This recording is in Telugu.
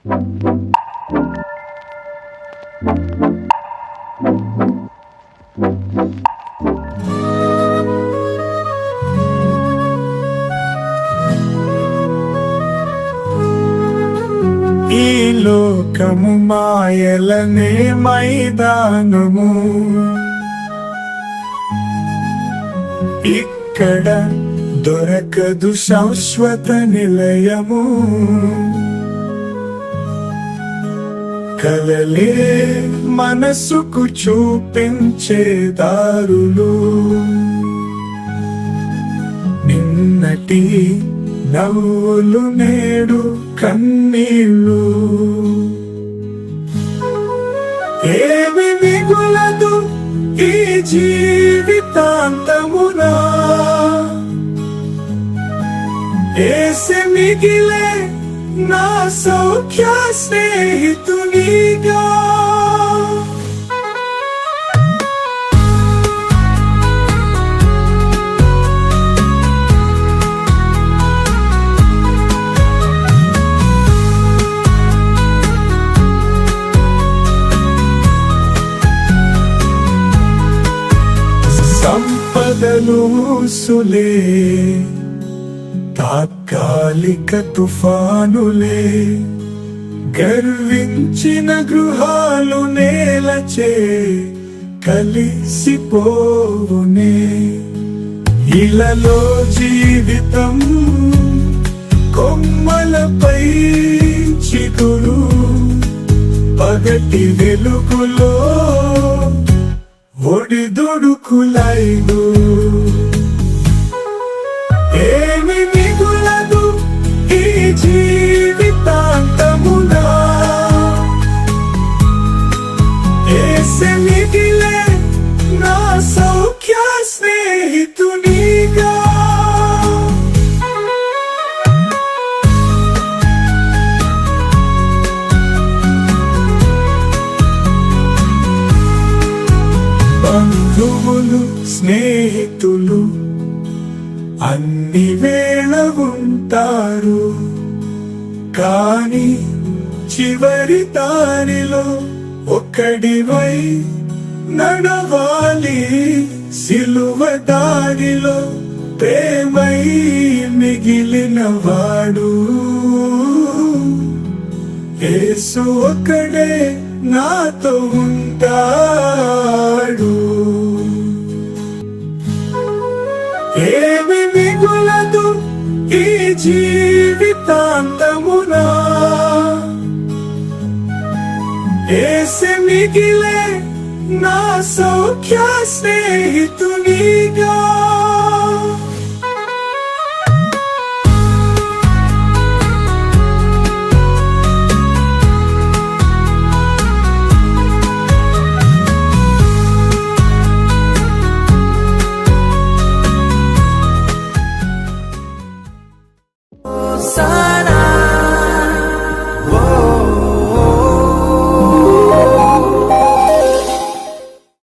ఈ లోకము మాయలనే మైదానము. ఇక్కడ దొరకదు శాశ్వత నిలయము. కలలే మనసుకు చూపించే దారులు. నిన్నటి నవ్వులు నేడు కన్నీళ్ళు. ఏమి మిగులదు ఈ జీవితాంతమునా. ఏసి మిగిలే నా సౌఖ్య స్నేహితునిగా సంపదలు సులే తాత్కాలిక తుఫానులే గర్వించిన గృహాలు నేలచే కలిసిపోవునే. ఇలలో జీవితం కొమ్మలపై చిగురు పగటి వెలుగులో ఒడిదుడుకులైదు బంధువులు స్నేహితులు అన్ని వేళ ఉంటారు. కాని చివరి దారిలో ఒక్కడివై నడవాలి. సిలువ దారిలో ప్రేమై మిగిలిన వాడు. ఏసు ఒక్కడే నాతో ఉంటా ఏమి ఈ జీవితాంతమునా. ఏసే మిగిలే నా సౌఖ్య స్నేహితునిగా.